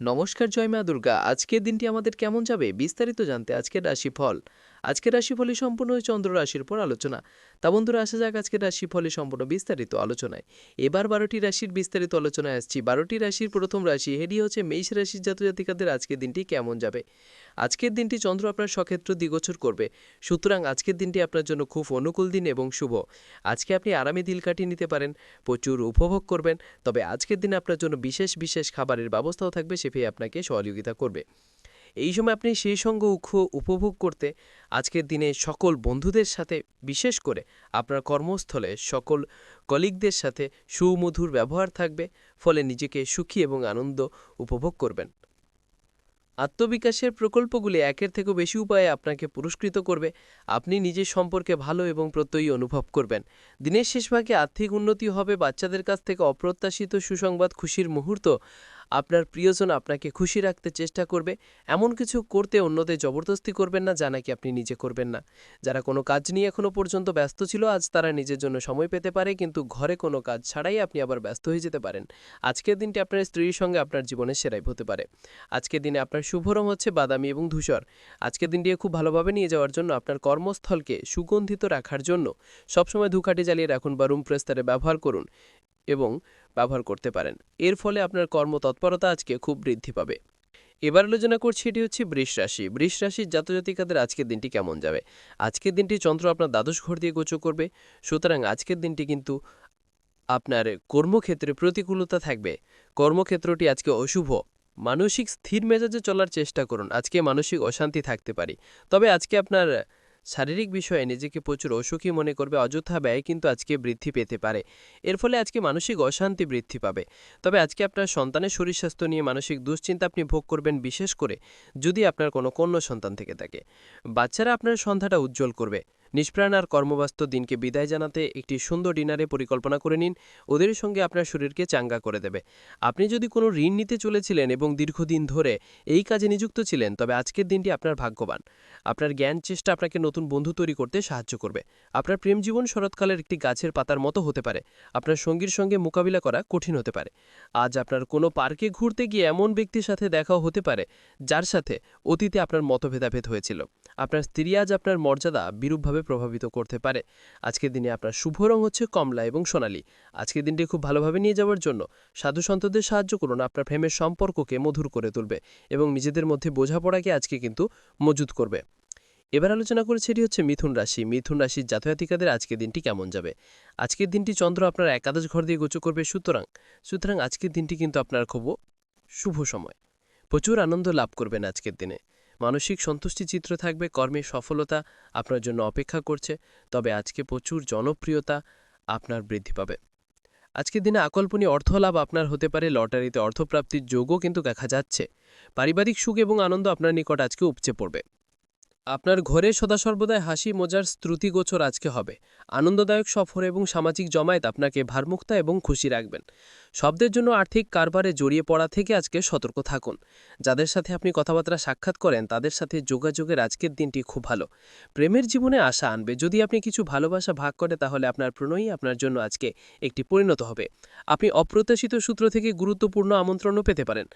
নমস্কার জয় মা দুর্গা। আজকের দিনটি আমাদের কেমন যাবে? বিস্তারিত জানতে আজকের রাশিফল। আজকের রাশিফলে সম্পূর্ণ চন্দ্র রাশির উপর আলোচনা। তা বন্ধুরা, আসা যাক আজকের রাশিফলে সম্পূর্ণ বিস্তারিত আলোচনায়। এবার বারোটি রাশির বিস্তারিত আলোচনায় আসছি। বারোটি রাশির প্রথম রাশি হেডি হচ্ছে মেষ রাশির জাতজাতিকাদের আজকের দিনটি কেমন যাবে? আজকের দিনটি চন্দ্র আপনার সক্ষেত্র দিগোচর করবে। সুতরাং আজকের দিনটি আপনার জন্য খুব অনুকূল দিন এবং শুভ। আজকে আপনি আরামে দিল কাটিয়ে নিতে পারেন, প্রচুর উপভোগ করবেন, তবে আজকের দিনে আপনার জন্য বিশেষ বিশেষ খাবারের ব্যবস্থাও থাকবে সেফে আপনাকে সহযোগিতা করবে। এই সময় আপনি সেই সঙ্গ উখ- উপভোগ করতে আজকের দিনে সকল বন্ধুদের সাথে, বিশেষ করে আপনার কর্মস্থলে সকল কলিগদের সাথে সুমধুর ব্যবহার থাকবে, ফলে নিজেকে সুখী এবং আনন্দ উপভোগ করবেন। আত্মবিকাশের প্রকল্পগুলি একের থেকেও বেশি উপায়ে আপনাকে পুরস্কৃত করবে, আপনি নিজের সম্পর্কে ভালো এবং প্রত্যয়ী অনুভব করবেন। দিনের শেষভাগে আর্থিক উন্নতি হবে, বাচ্চাদের কাছ থেকে অপ্রত্যাশিত সুসংবাদ, খুশির মুহূর্ত আপনার প্রিয়জন আপনাকে খুশি রাখতে চেষ্টা করবে। এমন কিছু করতে অন্যদের জবরদস্তি করবেন না যা নাকি আপনি নিজে করবেন না। যারা কোনো কাজ নিয়ে এখনও পর্যন্ত ব্যস্ত ছিল, আজ তারা নিজের জন্য সময় পেতে পারে, কিন্তু ঘরে কোনো কাজ ছাড়াই আপনি আবার ব্যস্ত হয়ে যেতে পারেন। আজকের দিনটি আপনার স্ত্রীর সঙ্গে আপনার জীবনের সেরাই হতে পারে। আজকের দিনে আপনার শুভ রং হচ্ছে বাদামি এবং ধূসর। আজকের দিনটি খুব ভালোভাবে নিয়ে যাওয়ার জন্য আপনার কর্মস্থলকে সুগন্ধিত রাখার জন্য সবসময় ধূকাঠি জ্বালিয়ে রাখুন বা রুম প্রেস্তারে ব্যবহার করুন এবং ব্যবহার করতে পারেন। এর ফলে আপনার কর্মতৎপরতা আজকে খুব বৃদ্ধি পাবে। এবার আলোচনা করছি এটি হচ্ছে বৃষ রাশি। বৃষ রাশির জাতজাতিকাদের আজকের দিনটি কেমন যাবে? আজকের দিনটি চন্দ্র আপনার দ্বাদশ ঘর দিয়ে গোচর করবে। সুতরাং আজকের দিনটি কিন্তু আপনার কর্মক্ষেত্রে প্রতিকূলতা থাকবে। কর্মক্ষেত্রটি আজকে অশুভ। মানসিক স্থির মেজাজে চলার চেষ্টা করুন। আজকে মানসিক অশান্তি থাকতে পারে। তবে আজকে আপনার শারীরিক বিষয়ে নিজেকে প্রচুর অসুখী মনে করবে, অযথা ব্যয় কিন্তু আজকে বৃদ্ধি পেতে পারে। এর ফলে আজকে মানসিক অশান্তি বৃদ্ধি পাবে। তবে আজকে আপনার সন্তানের শরীর স্বাস্থ্য নিয়ে মানসিক দুশ্চিন্তা আপনি ভোগ করবেন বিশেষ করে যদি আপনার কোনো কন্যা সন্তান থেকে থাকে। বাচ্চারা আপনার সন্ধ্যাটা উজ্জ্বল করবে। নিষ্প্রাণ আর কর্মব্যস্ত দিনকে বিদায় জানাতে একটি সুন্দর ডিনারে পরিকল্পনা করে নিন। ওদের সঙ্গে আপনার শরীরকে চাঙ্গা করে দেবে। আপনি যদি কোনো ঋণ নিতে চলেছিলেন এবং দীর্ঘদিন ধরে এই কাজে নিযুক্ত ছিলেন, তবে আজকের দিনটি আপনার ভাগ্যবান। আপনার জ্ঞান চেষ্টা আপনাকে নতুন বন্ধু তৈরি করতে সাহায্য করবে। আপনার প্রেম জীবন শরৎকালের একটি গাছের পাতার মতো হতে পারে। আপনার সঙ্গীর সঙ্গে মোকাবিলা করা কঠিন হতে পারে। আজ আপনার কোনো পার্কে ঘুরতে গিয়ে এমন ব্যক্তির সাথে দেখাও হতে পারে, যার সাথে অতীতে আপনার মতভেদাভেদ হয়েছিল। আপনার স্ত্রী আজ আপনার মর্যাদা বিরূপভাবে প্রভাবিত করতে পারে। আজকের দিনে আপনার শুভ রং হচ্ছে কমলা এবং সোনালী। আজকের দিনটি খুব ভালোভাবে নিয়ে যাওয়ার জন্য সাধু সন্তদের সাহায্য করুন আপনার প্রেমের সম্পর্ককে মধুর করে তুলবে এবং নিজেদের মধ্যে বোঝাপড়াকে আজকে কিন্তু মজুত করবে। এবার আলোচনা করেছে এটি হচ্ছে মিথুন রাশি। মিথুন রাশির জাতজাতিকাদের আজকের দিনটি কেমন যাবে? আজকের দিনটি চন্দ্র আপনার একাদশ ঘর দিয়ে গোচর করবে সুতরাং সুতরাং আজকের দিনটি কিন্তু আপনার খুব শুভ সময়। প্রচুর আনন্দ লাভ করবেন আজকের দিনে। মানসিক সন্তুষ্টি চিত্র থাকবে, কর্মের সফলতা আপনার জন্য অপেক্ষা করছে, তবে আজকে প্রচুর জনপ্রিয়তা আপনার বৃদ্ধি পাবে। আজকের দিনে আকল্পনীয় অর্থ লাভ আপনার হতে পারে, লটারিতে অর্থপ্রাপ্তির যোগও কিন্তু দেখা যাচ্ছে। পারিবারিক সুখ এবং আনন্দ আপনার নিকট আজকে উপচে পড়বে। আপনার ঘরে সদা সর্বদাই হাসি, মজার স্ত্রুতিগোচর আজকে হবে। আনন্দদায়ক সফর এবং সামাজিক জমায়েত আপনাকে ভারমুক্তা এবং খুশি রাখবেন। শব্দের জন্য আর্থিক কারবারে জড়িয়ে পড়া থেকে আজকে সতর্ক থাকুন। যাদের সাথে আপনি কথাবার্তা সাক্ষাৎ করেন, তাদের সাথে যোগাযোগের আজকের দিনটি খুব ভালো। প্রেমের জীবনে আশা আনবে। যদি আপনি কিছু ভালোবাসা ভাগ করে, তাহলে আপনার প্রণয়ী আপনার জন্য আজকে একটি পরিণত হবে। আপনি অপ্রত্যাশিত সূত্র থেকে গুরুত্বপূর্ণ আমন্ত্রণও পেতে পারেন।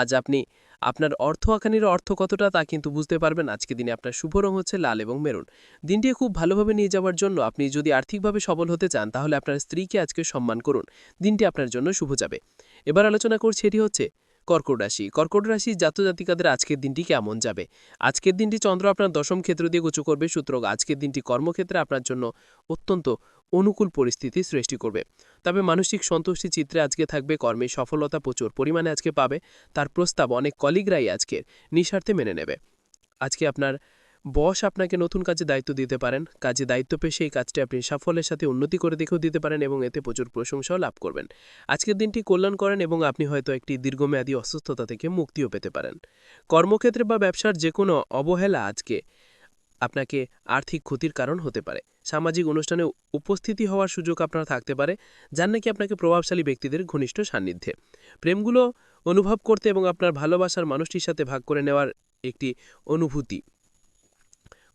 আজ আপনি আপনার অর্থ আকানির অর্থ কতটা তা কিন্তু বুঝতে পারবেন। আজকে দিনে আপনার শুভ রং হচ্ছে লাল এবং মেরুন। দিনটি খুব ভালোভাবে নিয়ে যাওয়ার জন্য আপনি যদি আর্থিকভাবে সবল হতে চান, তাহলে আপনার স্ত্রীকে আজকে সম্মান করুন। দিনটি আপনার জন্য শুভ যাবে। এবার আলোচনা করছি এটি হচ্ছে কর্কট রাশি। কর্কট রাশি জাতজাতিকাদের আজকের দিনটি কেমন যাবে? আজকের দিনটি চন্দ্র আপনার দশম ক্ষেত্র দিয়ে গোচু করবে, সুতরাং আজকের দিনটি কর্মক্ষেত্রে আপনার জন্য অত্যন্ত অনুকূল পরিস্থিতি সৃষ্টি করবে। তবে মানসিক সন্তুষ্টি চিত্রে আজকে থাকবে, কর্মে সফলতা প্রচুর পরিমাণে আজকে পাবে। তার প্রস্তাব অনেক কলিগরাই আজকের নিঃস্বার্থে মেনে নেবে। আজকে আপনার বস আপনাকে নতুন কাজে দায়িত্ব দিতে পারেন। কাজে দায়িত্ব পেয়ে সেই কাজটি আপনি সাফল্যের সাথে উন্নতি করে দেখেও দিতে পারেন এবং এতে প্রচুর প্রশংসাও লাভ করবেন। আজকের দিনটি কল্যাণ করেন এবং আপনি হয়তো একটি দীর্ঘমেয়াদী অসুস্থতা থেকে মুক্তিও পেতে পারেন। কর্মক্ষেত্রে বা ব্যবসার যে কোনো অবহেলা আজকে আপনাকে আর্থিক ক্ষতির কারণ হতে পারে। সামাজিক অনুষ্ঠানে উপস্থিতি হওয়ার সুযোগ আপনার থাকতে পারে, যার নাকি আপনাকে প্রভাবশালী ব্যক্তিদের ঘনিষ্ঠ সান্নিধ্যে। প্রেমগুলো অনুভব করতে এবং আপনার ভালোবাসার মানুষটির সাথে ভাগ করে নেওয়ার একটি অনুভূতি।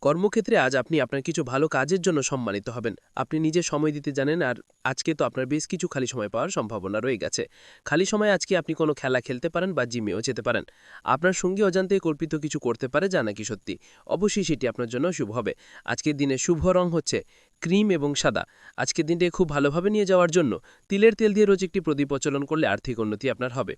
কর্মক্ষেত্রে আজ আপনি আপনার কিছু ভালো কাজের জন্য সম্মানিত হবেন। আপনি নিজে সময় দিতে জানেন আর আজকে তো আপনার বেশ কিছু খালি সময় পাওয়ার সম্ভাবনা রয়ে গেছে। খালি সময় আজকে আপনি কোনো খেলা খেলতে পারেন বা জিমেও যেতে পারেন। আপনার সঙ্গী অজান্তে কল্পিত কিছু করতে পারে যা নাকি সত্যি। অবশ্যই সেটি আপনার জন্য শুভ হবে। আজকের দিনে শুভ রং হচ্ছে ক্রিম এবং সাদা। আজকের দিনটি খুব ভালোভাবে নিয়ে যাওয়ার জন্য তিলের তেল দিয়ে রোজ একটি প্রদীপ প্রচলন করলে আর্থিক উন্নতি আপনার হবে।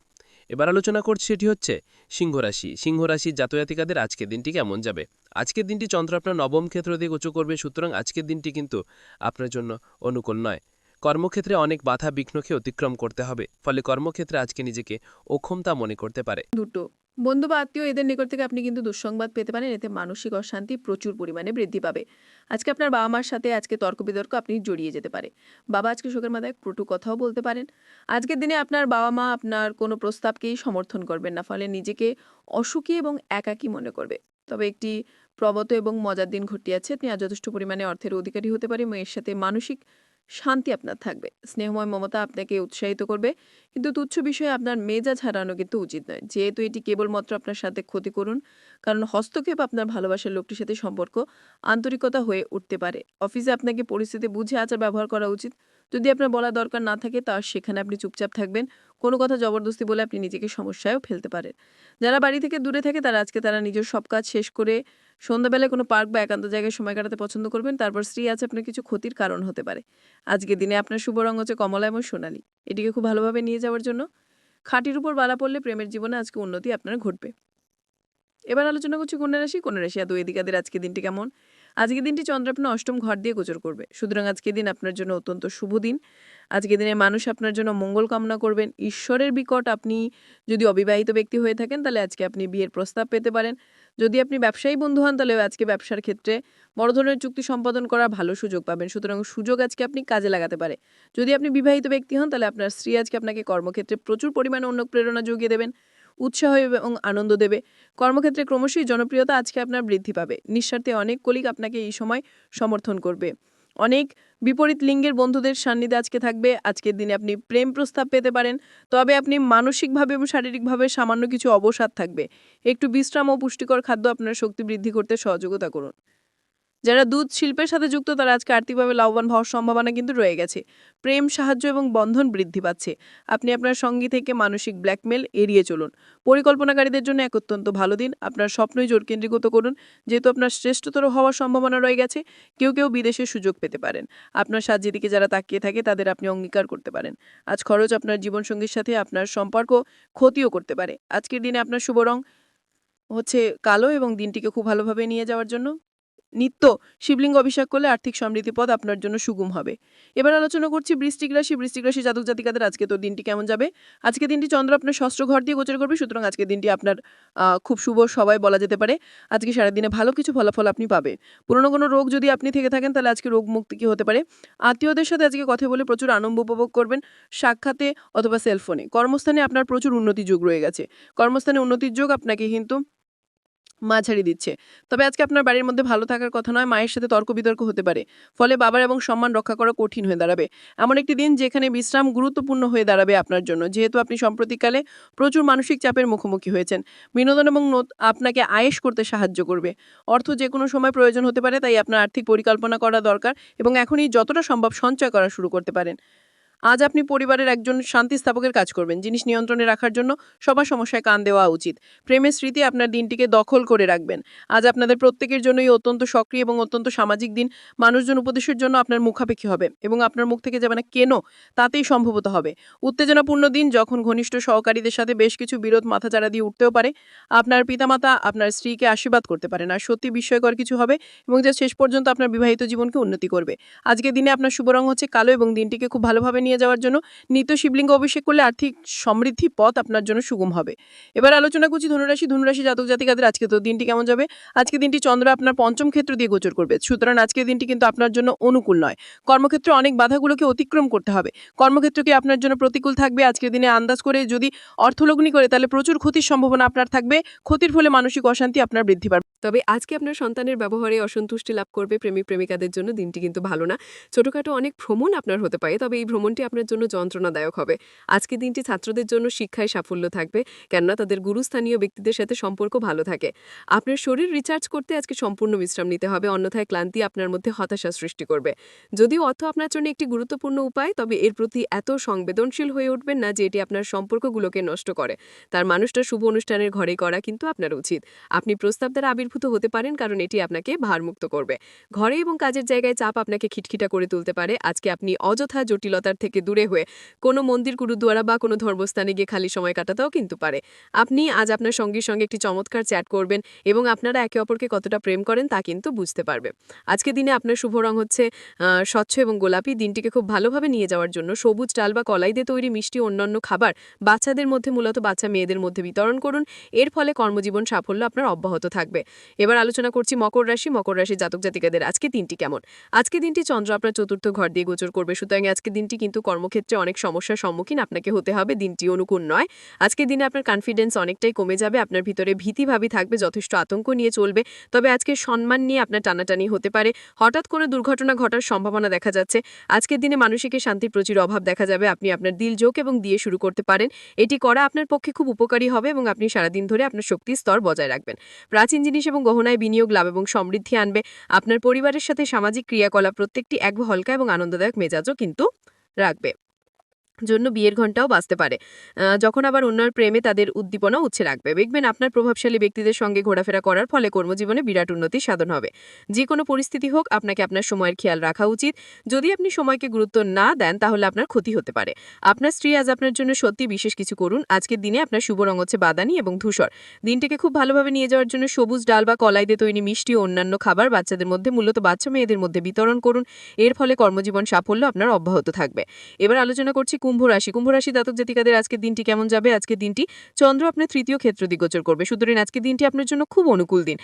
এবার আলোচনা করছি এটি হচ্ছে সিংহ রাশি সিংহ রাশির জাতজাতিকাদের আজকের দিনটি কেমন যাবে? আজকের দিনটি চন্দ্র আপনার নবম ক্ষেত্র দিয়ে উঁচু করবে, সুতরাং আজকের দিনটি কিন্তু আপনার জন্য অনুকূল নয়। কর্মক্ষেত্রে অনেক বাধা, বিঘ্নকে অতিক্রম করতে হবে, ফলে কর্মক্ষেত্রে আজকে নিজেকে অক্ষমতা মনে করতে পারে। দুটো। বন্ধু বা আত্মীয় এদের নিকট থেকে আপনি কিন্তু দুঃসংবাদ পেতে পারেন। এতে মানসিক অশান্তি প্রচুর পরিমাণে বৃদ্ধি পাবে। আজকে আপনার বাবা মার সাথে আজকে তর্ক বিতর্ক আপনি জড়িয়ে যেতে পারে। বাবা আজকে শোকের মাথায় কটু কথাও বলতে পারেন। আজকের দিনে আপনার বাবা মা আপনার কোনো প্রস্তাবকেই সমর্থন করবেন না, ফলে নিজেকে অসুখী এবং একাকী মনে করবে। তবে একটি প্রবত এবং মজার দিন ঘটিয়াছে। আপনি যথেষ্ট পরিমাণে অর্থের অধিকারী হতে পারে এবং এর সাথে মানসিক শান্তি আপনার থাকবে। স্নেহময় মমতা আপনাকে উৎসাহিত করবে। কিন্তু তুচ্ছ বিষয়ে আপনার মেজাজ হারানো কিন্তু উচিত নয়। যেহেতু এটি কেবলমাত্র আপনার সাথে ক্ষতি করুন, কারণ হস্তক্ষেপ আপনার ভালোবাসার লোকটির সাথে সম্পর্ক আন্তরিকতা হয়ে উঠতে পারে। অফিসে আপনাকে পরিস্থিতি বুঝে আচার ব্যবহার করা উচিত। যদি আপনার বলা দরকার না থাকে, তা সেখানে আপনি চুপচাপ থাকবেন। কোনো কথা জবরদস্তি বলে আপনি নিজেকে সমস্যায়ও ফেলতে পারেন। যারা বাড়ি থেকে দূরে থাকে, তারা আজকে তারা নিজের সব কাজ শেষ করে সন্ধ্যাবেলায় কোনো পার্ক বা একান্ত জায়গায় সময় কাটাতে পছন্দ করবেন। তারপর স্ত্রী আছে আপনার কিছু ক্ষতির কারণ হতে পারে। আজকের দিনে আপনার শুভ রঙ হচ্ছে কমলা এবং সোনালী। এটিকে খুব ভালোভাবে নিয়ে যাওয়ার জন্য খাঁটির উপর বালা পড়লে প্রেমের জীবনে আজকে উন্নতি আপনার ঘটবে। এবার আলোচনা করছি কন্যা রাশি। কন্যা রাশি আদৌ এদিকাদের আজকের দিনটি কেমন? আজকের দিনটি চন্দ্র আপনার অষ্টম ঘর দিয়ে গোচর করবে। সুতরাং আজকের দিন আপনার জন্য অত্যন্ত শুভ দিন। আজকের দিনে মানুষ আপনার জন্য মঙ্গল কামনা করবেন। ঈশ্বরের বিকট আপনি যদি অবিবাহিত ব্যক্তি হয়ে থাকেন, তাহলে আজকে আপনি বিয়ের প্রস্তাব পেতে পারেন। যদি আপনি ব্যবসায়ী বন্ধু হন, তাহলে আজকে ব্যবসার ক্ষেত্রে বড় ধরনের চুক্তি সম্পাদন করার ভালো সুযোগ পাবেন। সুতরাং সুযোগ আজকে আপনি কাজে লাগাতে পারে। যদি আপনি বিবাহিত ব্যক্তি হন, তাহলে আপনার স্ত্রী আজকে আপনাকে কর্মক্ষেত্রে প্রচুর পরিমাণে অনুপ্রেরণা জুগিয়ে দেবেন। উৎসাহ এবং আনন্দ দেবে। কর্মক্ষেত্রে ক্রমশই জনপ্রিয়তা আজকে আপনার বৃদ্ধি পাবে। নিঃস্বার্থে অনেক কলিগ আপনাকে এই সময় সমর্থন করবে। অনেক বিপরীত লিঙ্গের বন্ধুদের সান্নিধ্যে আজকে থাকবে। আজকের দিনে আপনি প্রেম প্রস্তাব পেতে পারেন। তবে আপনি মানসিকভাবে এবং শারীরিকভাবে সামান্য কিছু অবসাদ থাকবে। একটু বিশ্রাম ও পুষ্টিকর খাদ্য আপনার শক্তি বৃদ্ধি করতে সহযোগিতা করুন। যারা দুধ শিল্পের সাথে যুক্ত, তারা আজকে আর্থিকভাবে লাভবান হওয়ার সম্ভাবনা কিন্তু রয়ে গেছে। প্রেম, সাহায্য এবং বন্ধন বৃদ্ধি পাচ্ছে। আপনি আপনার সঙ্গী থেকে মানসিক ব্ল্যাকমেল এড়িয়ে চলুন। পরিকল্পনাকারীদের জন্য এক অত্যন্ত ভালো দিন। আপনার স্বপ্নই জোর কেন্দ্রীভূত করুন। যেহেতু আপনার শ্রেষ্ঠতর হওয়ার সম্ভাবনা রয়ে গেছে, কেউ কেউ বিদেশে সুযোগ পেতে পারেন। আপনার সাহায্যের দিকে যারা তাকিয়ে থাকে, তাদের আপনি অঙ্গীকার করতে পারেন। আজ খরচ আপনার জীবনসঙ্গীর সাথে আপনার সম্পর্ক ক্ষতিও করতে পারে। আজকের দিনে আপনার শুভ রং হচ্ছে কালো এবং দিনটিকে খুব ভালোভাবে নিয়ে যাওয়ার জন্য নিত্য শিবলিঙ্গ অভিষেক করলে আর্থিক সমৃদ্ধি পদ আপনার জন্য সুগম হবে। এবার আলোচনা করছি বৃষ্টিক রাশি। বৃষ্টিক রাশি জাতক জাতিকাদের আজকে তো দিনটি কেমন যাবে? আজকে দিনটি চন্দ্র আপনার ষষ্ঠ ঘর দিয়ে গোচর করবে, সুতরাং আজকে দিনটি আপনার খুব শুভ সবাই বলা যেতে পারে। আজকে সারাদিনে ভালো কিছু ফলাফল আপনি পাবে। পুরনো কোনো রোগ যদি আপনি থেকে থাকেন, তাহলে আজকে রোগ মুক্তি কি হতে পারে? আত্মীয়দের সাথে আজকে কথা বলে প্রচুর আনন্দ উপভোগ করবেন, সাক্ষাতে অথবা সেলফোনে। কর্মস্থানে আপনার প্রচুর উন্নতি যোগ রয়ে গেছে। কর্মস্থানে উন্নতির যোগ আপনাকে কিন্তু মাঝারি দিচ্ছে। তবে আজকে আপনার বাড়ির মধ্যে ভালো থাকার কথা নয়, মায়ের সাথে তর্ক বিতর্ক হতে পারে। ফলে বাবার এবং সম্মান রক্ষা করা কঠিন হয়ে দাঁড়াবে। এমন একটি দিন যেখানে বিশ্রাম গুরুত্বপূর্ণ হয়ে দাঁড়াবে আপনার জন্য। যেহেতু আপনি সাম্প্রতিককালে প্রচুর মানসিক চাপের মুখোমুখি হয়েছেন। বিনোদন এবং নত- আপনাকে আয়েশ করতে সাহায্য করবে। অর্থ যে কোনো সময় প্রয়োজন হতে পারে, তাই আপনার আর্থিক পরিকল্পনা করা দরকার এবং এখনই যতটা সম্ভব সঞ্চয় করা শুরু করতে পারেন। আজ আপনি পরিবারের একজন শান্তি স্থাপকের কাজ করবেন, জিনিস নিয়ন্ত্রণে রাখার জন্য সবার সমস্যায় কান দেওয়া উচিত। প্রেমের স্মৃতি আপনার দিনটিকে দখল করে রাখবেন। আজ আপনাদের প্রত্যেকের জন্যই অত্যন্ত সক্রিয় এবং অত্যন্ত সামাজিক দিন। মানুষজন উপদেশের জন্য আপনার মুখাপেক্ষি হবে এবং আপনার মুখ থেকে যাবে না কেন? তাতেই সম্ভবত হবে। উত্তেজনাপূর্ণ দিন যখন ঘনিষ্ঠ সহকারীদের সাথে বেশ কিছু বিরোধ মাথাচাড়া দিয়ে উঠতেও পারে, আপনার পিতামাতা আপনার স্ত্রীকে আশীর্বাদ করতে পারেন আর সত্যি বিস্ময়কর কিছু হবে এবং যা শেষ পর্যন্ত আপনার বিবাহিত জীবনকে উন্নতি করবে। আজকের দিনে আপনার শুভ রং হচ্ছে কালো এবং দিনটিকে খুব ভালোভাবে নিয়ে যাওয়ার জন্য নিত্য শিবলিঙ্গ অভিষেক করলে আর্থিক সমৃদ্ধি পথ আপনার জন্য সুগম হবে। এবার আলোচনা করছি ধনুরাশি ধনুরাশি জাতক জাতিকাদের। আজকে তো দিনটি কেমন যাবে? আজকে দিনটি চন্দ্র আপনার পঞ্চম ক্ষেত্র দিয়ে গোচর করবে। সুতরাং আজকের দিনটি কিন্তু আপনার জন্য অনুকূল নয়। কর্মক্ষেত্রে অনেক বাধাগুলোকে অতিক্রম করতে হবে। কর্মক্ষেত্রকে আপনার জন্য প্রতিকূল থাকবে। আজকের দিনে আন্দাজ করে যদি অর্থলগ্নি করে, তাহলে প্রচুর ক্ষতির সম্ভাবনা আপনার থাকবে। ক্ষতির ফলে মানসিক অশান্তি আপনার বৃদ্ধি পাবে। তবে আজকে আপনার সন্তানের ব্যবহারে অসন্তুষ্টি লাভ করবে প্রেমিক প্রেমিকাদের জন্য দিনটি কিন্তু ভালো না। ছোটখাটো অনেক ভ্রমণ আপনার হতে পারে, তবে এই ভ্রমণটি আপনার জন্য যন্ত্রণাদায়ক হবে। আজকে দিনটি ছাত্রদের জন্য শিক্ষায় সাফল্য থাকবে, কেননা তাদের গুরুস্থানীয় ব্যক্তিদের সাথে সম্পর্ক ভালো থাকে। আপনার শরীর রিচার্জ করতে আজকে সম্পূর্ণ বিশ্রাম নিতে হবে, অন্যথায় ক্লান্তি আপনার মধ্যে হতাশা সৃষ্টি করবে। যদিও অর্থ আপনার জন্য একটি গুরুত্বপূর্ণ উপায়, তবে এর প্রতি এত সংবেদনশীল হয়ে উঠবেন না যে এটি আপনার সম্পর্কগুলোকে নষ্ট করে। তার মানুষটা শুভ অনুষ্ঠানের ঘরে করা কিন্তু আপনার উচিত। আপনি প্রস্তাব দ্বারা আবির্ভূত হতে পারেন, কারণ এটি আপনাকে ভারমুক্ত করবে। ঘরে এবং কাজের জায়গায় চাপ আপনাকে খিটখিটা করে তুলতে পারে। আজকে আপনি অযথা জটিলতার থেকে দূরে হয়ে কোনো মন্দির গুরুদ্বারা বা কোনো ধর্মস্থানে গিয়ে খালি সময় কাটাতেও কিন্তু পারে। আপনি আজ আপনার সঙ্গীর সঙ্গে একটি চমৎকার চ্যাট করবেন এবং আপনারা একে অপরকে কতটা প্রেম করেন তা কিন্তু বুঝতে পারবে। আজকে দিনে আপনার শুভ রং হচ্ছে স্বচ্ছ এবং গোলাপি। দিনটিকে খুব ভালোভাবে নিয়ে যাওয়ার জন্য সবুজ ডাল বা কলাই দিয়ে তৈরি মিষ্টি অন্যান্য খাবার বাচ্চাদের মধ্যে, মূলত বাচ্চা মেয়েদের মধ্যে বিতরণ করুন। এর ফলে কর্মজীবন সাফল্য আপনার অব্যাহত থাকবে। এবার আলোচনা করছি মকর রাশি মকর রাশি জাতক জাতিকাদের। আজকে দিনটি কেমন? আজকে দিনটি চন্দ্র আপনার চতুর্থ ঘর দিয়ে গোচর করবে। সুতরাং আজকে দিনটি কিন্তু কর্মক্ষেত্রে অনেক সমস্যার সম্মুখীন আপনাকে হতে হবে। দিনটি অনুকূল নয়। আজকে দিনে আপনার কনফিডেন্স অনেকটাই কমে যাবে। আপনার ভিতরে ভীতিভাবি থাকবে, যথেষ্ট আতঙ্ক নিয়ে চলবে। তবে আজকে সম্মান নিয়ে আপনার টানাটানি হতে পারে। হঠাৎ কোনো দুর্ঘটনা ঘটার সম্ভাবনা দেখা যাচ্ছে। আজকের দিনে মানসিক শান্তির প্রচুর অভাব দেখা যাবে। আপনি আপনার দিল যোগ এবং দিয়ে শুরু করতে পারেন। এটি করা আপনার পক্ষে খুব উপকারী হবে এবং আপনি সারাদিন ধরে আপনার শক্তির স্তর বজায় রাখবেন। প্রাচীন জিনিস এবং গহনায় বিনিয়োগ, লাভ এবং সমৃদ্ধি আনবে। আপনার পরিবারের সাথে সামাজিক ক্রিয়াকলাপ প্রত্যেকটি এক হালকা এবং আনন্দদায়ক মেজাজও কিন্তু রাখবে। জন্য বিয়ের ঘন্টাও বাঁচতে পারে। যখন আবার অন্যের প্রেমে তাদের উদ্দীপনা উচ্ছে রাখবে। দেখবেন আপনার প্রভাবশালী ব্যক্তিদের সঙ্গে ঘোরাফেরা করার ফলে কর্মজীবনে বিরাট উন্নতি সাধন হবে। যে কোনো পরিস্থিতি হোক, আপনাকে আপনার সময়ের খেয়াল রাখা উচিত। যদি আপনি সময়কে গুরুত্ব না দেন, তাহলে আপনার ক্ষতি হতে পারে। আপনার স্ত্রী আজ আপনার জন্য সত্যি বিশেষ কিছু করুন। আজকের দিনে আপনার শুভ রং হচ্ছে বাদানি এবং ধূসর। দিনটিকে খুব ভালোভাবে নিয়ে যাওয়ার জন্য সবুজ ডাল বা কলাই দিয়ে তৈরি মিষ্টি ও অন্যান্য খাবার বাচ্চাদের মধ্যে, মূলত বাচ্চা মেয়েদের মধ্যে বিতরণ করুন। এর ফলে কর্মজীবন সাফল্য আপনার অব্যাহত থাকবে। এবার আলোচনা করছি কুম্ভ রাশি। কুম্ভ রাশি জাতক জাতিকাদের আজকের দিনটি কেমন যাবে? আজকের দিনটি চন্দ্র আপনার তৃতীয় ক্ষেত্র দিগোচর করবে। সুতরাং আজকের দিনটি আপনার জন্য খুব অনুকূল দিন।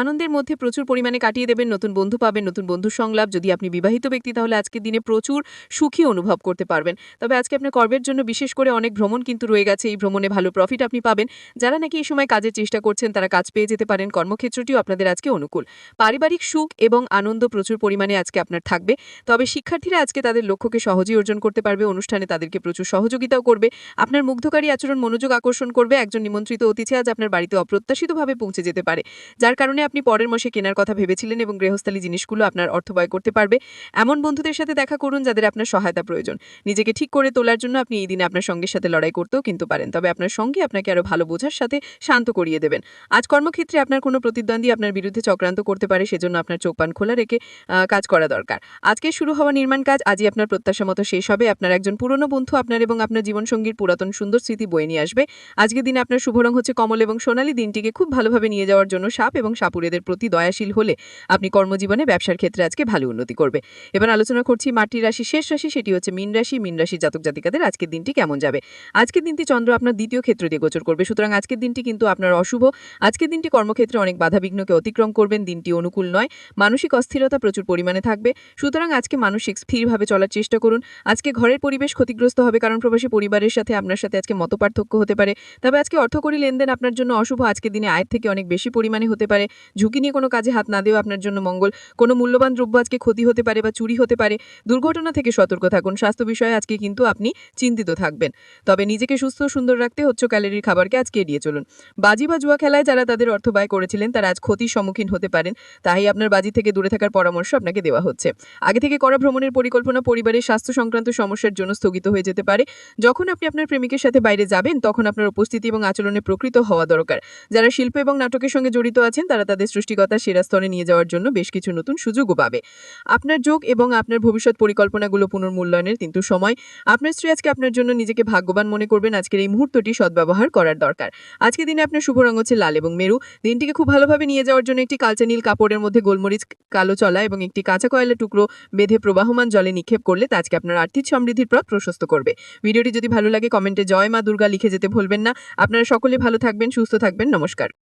আনন্দের মধ্যে প্রচুর পরিমাণে কাটিয়ে দেবেন, নতুন বন্ধু পাবেন, নতুন বন্ধু সংলাপ। যদি আপনি বিবাহিত ব্যক্তি, তাহলে আজকের দিনে প্রচুর সুখী অনুভব করতে পারবেন। তবে আজকে আপনার কর্মের জন্য বিশেষ করে অনেক ভ্রমণ কিন্তু রয়ে গেছে। এই ভ্রমণে ভালো প্রফিট আপনি পাবেন। যারা নাকি এই সময় কাজের চেষ্টা করছেন, তারা কাজ পেয়ে যেতে পারেন। কর্মক্ষেত্রটিও আপনাদের আজকে অনুকূল। পারিবারিক সুখ এবং আনন্দ প্রচুর পরিমাণে আজকে আপনার থাকবে। তবে শিক্ষার্থীরা আজকে তাদের লক্ষ্যকে সহজেই অর্জন করতে পারবে। অনুষ্ঠানে তাদেরকে প্রচুর সহযোগিতাও করবে। আপনার মুগ্ধকারী আচরণ মনোযোগ আকর্ষণ করবে, একজন নিমন্ত্রিত অতিথি আজ আপনার বাড়িতে অপ্রত্যাশিতভাবে পৌঁছে যেতে পারে। যার কারণে আপনি পরের মাসে কেনার কথা ভেবেছিলেন এবং গৃহস্থালী জিনিসগুলো আপনার অর্থ ব্যয় করতে পারবে। এমন বন্ধুদের সাথে দেখা করুন যাদের আপনার সহায়তা প্রয়োজন। নিজেকে ঠিক করে তোলার জন্য আপনি এই দিনে আপনার সঙ্গের সাথে লড়াই করতেও কিন্তু পারেন। তবে আপনার সঙ্গে আপনাকে আরও ভালো বোঝার সাথে শান্ত করিয়ে দেবেন। আজ কর্মক্ষেত্রে আপনার কোনো প্রতিদ্বন্দ্বী আপনার বিরুদ্ধে চক্রান্ত করতে পারে, সেজন্য আপনার চোখ পান খোলা রেখে কাজ করা দরকার। আজকে শুরু হওয়া নির্মাণ কাজ, আজই আপনার প্রত্যাশা মতো শেষ হবে। আপনার একজন পুরনো বন্ধু আপনার এবং আপনার জীবনসঙ্গীর পুরাতন সুন্দর স্মৃতি বয়ে নিয়ে আসবে। আজকের দিনে আপনার শুভ রং হচ্ছে কমল এবং সোনালী। দিনটিকে খুব ভালোভাবে নিয়ে যাওয়ার জন্য সাপ এবং সাপুরেদের প্রতি দয়াশীল হলে আপনি কর্মজীবনে ব্যবসার ক্ষেত্রে আজকে ভালো উন্নতি করবে। এবার আলোচনা করছি মাটির রাশি, শেষ রাশি, সেটি হচ্ছে মিন রাশি। মিন রাশি জাতক জাতিকাদের আজকের দিনটি কেমন যাবে? আজকের দিনটি চন্দ্র আপনার দ্বিতীয় ক্ষেত্র দিয়ে গোচর করবে। সুতরাং আজকের দিনটি কিন্তু আপনার অশুভ। আজকের দিনটি কর্মক্ষেত্রে অনেক বাধাবিঘ্নকে অতিক্রম করবেন। দিনটি অনুকূল নয়। মানসিক অস্থিরতা প্রচুর পরিমাণে থাকবে। সুতরাং আজকে মানসিক স্থিরভাবে চলার চেষ্টা করুন। আজকে ঘরের পরিবেশ ক্ষতিগ্রস্ত হবে, কারণ প্রবাসী পরিবারের সাথে আপনার সাথে আজকে মতপার্থক্য হতে পারে। তবে আজকে অর্থকরী লেনদেন আপনার জন্য অশুভ। আজকের দিনে আয়ের থেকে অনেক বেশি পরিমাণে হতে পারে। ঝুঁকি নিয়ে কোনো কাজে হাত না দেওয়া আপনার জন্য মঙ্গল। কোনো মূল্যবান দ্রব্য আজকে ক্ষতি হতে পারে বা চুরি হতে পারে। দুর্ঘটনা থেকে সতর্ক থাকুন। স্বাস্থ্য বিষয়ে আজকে কিন্তু আপনি চিন্তিত থাকবেন। তবে নিজেকে সুস্থ সুন্দর রাখতে হচ্ছে ক্যালোরির খাবারকে আজকে এড়িয়ে চলুন। বাজি বা জুয়া খেলায় যারা তাদের অর্থ ব্যয় করেছিলেন, তারা আজ ক্ষতির সম্মুখীন হতে পারেন। তাই আপনার বাজি থেকে দূরে থাকার পরামর্শ আপনাকে দেওয়া হচ্ছে। আগে থেকে করা ভ্রমণের পরিকল্পনা পরিবারের স্বাস্থ্য সংক্রান্ত সমস্যার জন্য স্থগিত হয়ে যেতে পারে। যখন আপনি আপনার প্রেমিকের সাথে বাইরে যাবেন, তখন আপনার উপস্থিতি এবং আচরণে প্রকৃত হওয়া দরকার। যারা শিল্প এবং নাটকের সঙ্গে জড়িত আছেন, তারা তাদের সৃষ্টিকতা সেরা স্তরে নিয়ে যাওয়ার জন্য বেশ কিছু নতুন সুযোগও পাবে। আপনার যোগ এবং আপনার ভবিষ্যৎ পরিকল্পনাগুলো পুনর্মূল্যায়নের কিন্তু সময়। আপনার স্ত্রী আজকে আপনার জন্য নিজেকে ভাগ্যবান মনে করবেন। আজকের এই মুহূর্তটি সদ্ব্যবহার করার দরকার। আজকে দিনে আপনার শুভ রং হচ্ছে লাল এবং মেরু। দিনটিকে খুব ভালোভাবে নিয়ে যাওয়ার জন্য একটি কালচে নীল কাপড়ের মধ্যে গোলমরিচ, কালো চলা এবং একটি কাঁচা কয়লা টুকরো বেঁধে প্রবাহমান জলে নিক্ষেপ করলে তা আজকে আপনার আর্থিক সমৃদ্ধির পথ প্রশস্ত করবে। ভিডিওটি যদি ভালো লাগে, কমেন্টে জয় মা দুর্গা লিখে যেতে ভুলবেন না। আপনারা সকলে ভালো থাকবেন, সুস্থ থাকবেন। নমস্কার।